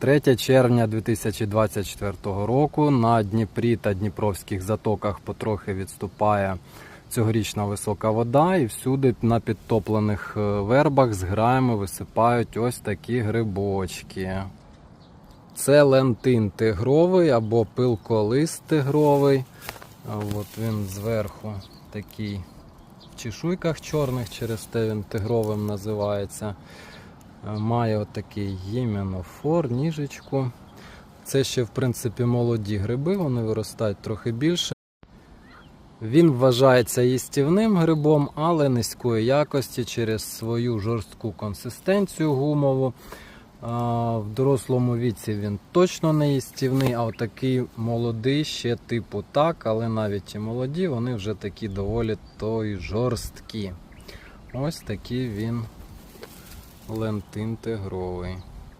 3 червня 2024 року на Дніпрі та Дніпровських затоках потрохи відступає цьогорічна висока вода, і всюди на підтоплених е, вербах з граями висипають ось такі грибочки. Це лентин тигровий або пилколист тигровий. От він зверху такий в чешуйках чорних, через те він тигровим називається. Е, Має отакий гіменофор, ніжечку. Це ще, в принципі, молоді гриби, вони виростають трохи більше. Він вважається їстівним грибом, але низької якості через свою жорстку консистенцію гумову. В дорослому віці він точно не їстівний, а отакий молодий ще типу так, але навіть ті молоді, вони вже такі доволі то жорсткі. Ось такий він лентин тигровий.